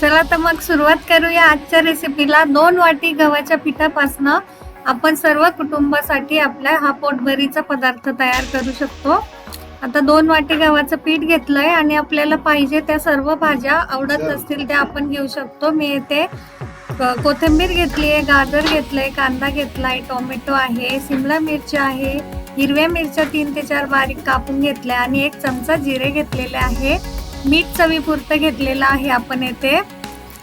चला तर मग सुरुवात करूया आजच्या रेसिपीला दोन वाटी गव्हाच्या पिठापासनं आपण सर्व कुटुंबासाठी आपल्या हा पोटभरीचा पदार्थ तयार करू शकतो. आता दोन वाटी गव्हाचं पीठ घेतलंय आणि आपल्याला पाहिजे त्या सर्व भाज्या आवडत असतील त्या आपण घेऊ शकतो. मी येथे कोथिंबीर घेतली आहे गाजर घेतलंय कांदा घेतलाय टोमॅटो आहे सिमला मिरची आहे हिरव्या मिरच्या तीन ते चार बारीक कापून घेतल्या आणि एक चमचा जिरे घेतलेले आहे. मीठ चवीपुरतं घेतलेलं आहे आपण येथे.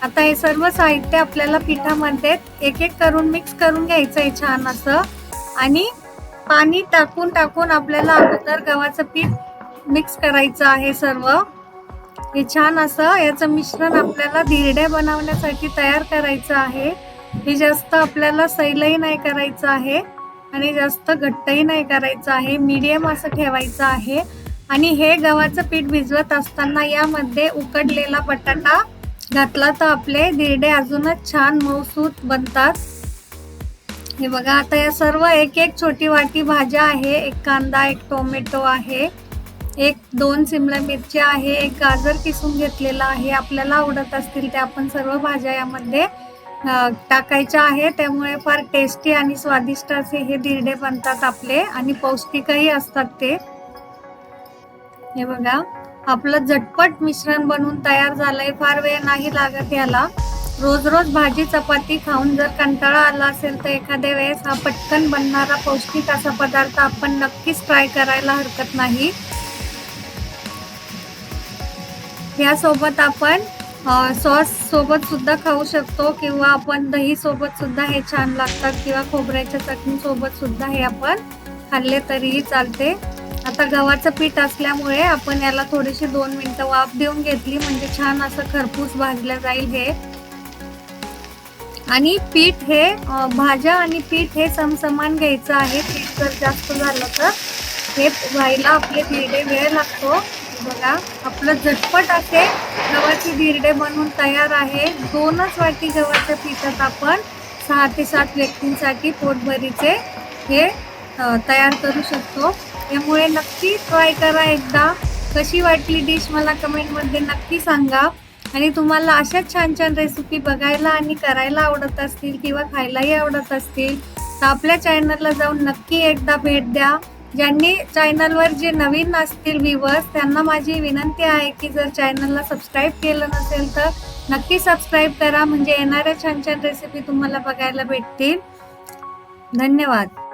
आता हे सर्व साहित्य आपल्याला पिठामध्ये एक एक करून मिक्स करून घ्यायचं आहे छान असं. आणि पाणी टाकून टाकून आपल्याला अगोदर गव्हाचं पीठ मिक्स करायचं आहे सर्व. हे छान असं याचं मिश्रण आपल्याला धिरड्या बनवण्यासाठी तयार करायचं आहे. हे जास्त आपल्याला सैलही नाही करायचं आहे आणि जास्त घट्टही नाही करायचं आहे. मीडियम असं ठेवायचं आहे. आणि हे गव्हाचं पीठ भिजवत असताना यामध्ये उकडलेला बटाटा घातला तर आपले धिरडे अजूनच छान मऊसूत बनतात. हे बघा आता या सर्व एक एक छोटी वाटी भाज्या आहे. एक कांदा एक टोमॅटो आहे. एक दोन सिमला मिरची आहे. एक गाजर किसून घेतलेला आहे. आपल्याला आवडत असतील त्या आपण सर्व भाज्या यामध्ये टाकायच्या आहे त्यामुळे फार टेस्टी आणि स्वादिष्ट असे हे धिरडे बनतात आपले आणि पौष्टिकही असतात ते. हे बघा आपलं झटपट मिश्रण बनवून तयार झालंय. फार वेळ नाही लागत याला. रोज रोज भाजी चपाती खाऊन जर कंटाळा आला असेल तर एखाद्या वेळेस हा पटकन बनणारा पौष्टिक असा पदार्थ आपण नक्कीच ट्राय करायला हरकत नाही. यासोबत आपण सॉस सोबत सुद्धा खाऊ शकतो किंवा आपण दही सोबत सुद्धा हे छान लागतात किंवा खोबऱ्याच्या चटणी सोबत सुद्धा हे आपण खाल्ले तरीही चालते. आता गव्हाचं पीठ असल्यामुळे आपण याला थोडीशी दोन मिनिटं वाफ देऊन घेतली. म्हणजे छान असं खरपूस भाजलं जाईल हे. आणि पीठ हे भाज्या आणि पीठ हे समसमान घ्यायचं आहे. पीठ जर जास्त झालं तर. हे व्हायला आपले धिरडे वेळ लागतो. बघा आपलं झटपट असे गव्हाचे धिरडे बनवून तयार आहे. दोनच वाटी गव्हाच्या पिठात आपण सहा ते सात व्यक्तींसाठी पोटभरीचे हे तयार करू शकतो. त्यामुळे नक्की ट्राय करा एकदा. कशी वाटली डिश मला कमेंटमध्ये नक्की सांगा. आणि तुम्हाला अशा छान छान रेसिपी बघायला आणि करायला आवडत असतील किंवा खायलाही आवडत असतील तर आपल्या चॅनलला जाऊन नक्की एकदा भेट द्या. ज्यांनी चॅनलवर जे नवीन असतील व्ह्यूवर्स त्यांना माझी विनंती आहे की जर चॅनलला सबस्क्राईब केलं नसेल तर नक्की सबस्क्राईब करा. म्हणजे येणाऱ्या छान छान रेसिपी तुम्हाला बघायला भेटतील. धन्यवाद.